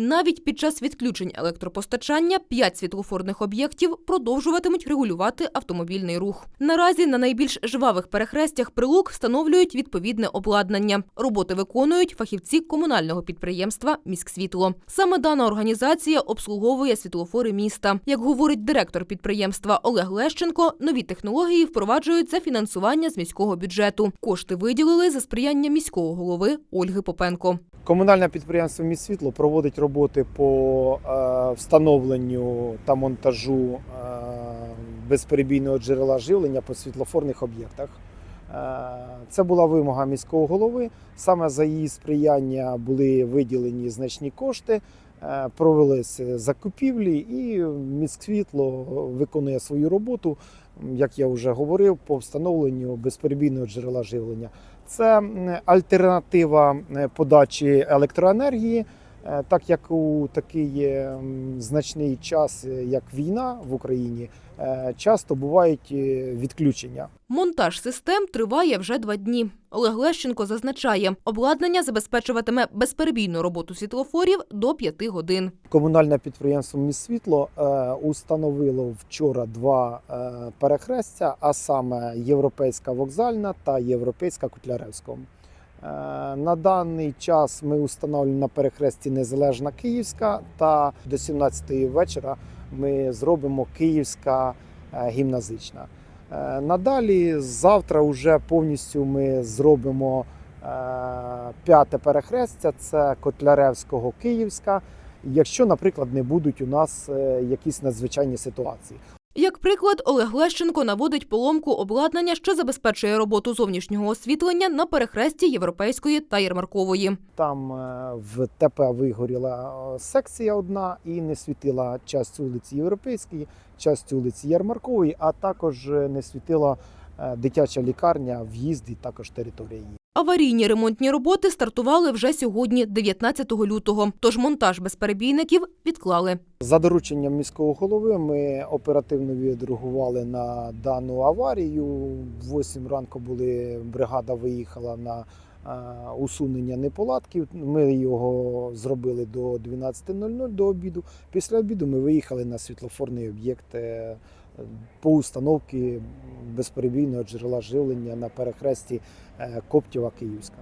Навіть під час відключень електропостачання п'ять світлофорних об'єктів продовжуватимуть регулювати автомобільний рух. Наразі на найбільш жвавих перехрестях прилук встановлюють відповідне обладнання. Роботи виконують фахівці комунального підприємства Міськсвітло. Саме дана організація обслуговує світлофори міста. Як говорить директор підприємства Олег Лещенко, нові технології впроваджують за фінансування з міського бюджету. Кошти виділили за сприяння міського голови Ольги Попенко. Комунальне підприємство «Міськсвітло» проводить роботи по е, встановленню та монтажу е, безперебійного джерела живлення по світлофорних об'єктах. Е, Це була вимога міського голови. Саме за її сприяння були виділені значні кошти, провелися закупівлі, і міськсвітло виконує свою роботу, як я вже говорив, по встановленню безперебійного джерела живлення. Це альтернатива подачі електроенергії, так як у такий е, значний час, е, як війна в Україні, е, часто бувають е, відключення. Монтаж систем триває вже два дні. Олег Лещенко зазначає, обладнання забезпечуватиме безперебійну роботу світлофорів до п'яти годин. Комунальне підприємство «Міськсвітло» е, установило вчора два е, перехрестя, а саме Європейська вокзальна та Європейська Котляревська. Е, На даний час ми установлюємо на перехресті Незалежна Київська та до 17-ї вечора ми зробимо Київська е, гімназична. Е, Надалі завтра вже повністю ми зробимо п'яте перехрестя це Котляревського Київська. Якщо, наприклад, не будуть у нас якісь надзвичайні ситуації. Як приклад, Олег Лещенко наводить поломку обладнання, що забезпечує роботу зовнішнього освітлення на перехресті Європейської та Ярмаркової. Там е, в ТП вигоріла е, секція одна і не світила часть вулиці Європейської, часть вулиці Ярмаркової, а також е, не світила дитяча лікарня, в'їзд і також територія її. Аварійні ремонтні роботи стартували вже сьогодні, 19 лютого. Тож монтаж безперебійників відклали. За дорученням міського голови ми оперативно відреагували на дану аварію. В 8 ранку були бригада виїхала на усунення неполадків. Ми його зробили до 12.00 до обіду. Після обіду ми виїхали на світлофорний об'єкт е, по установці безперебійного джерела живлення на перехресті е, Коптєва Київська.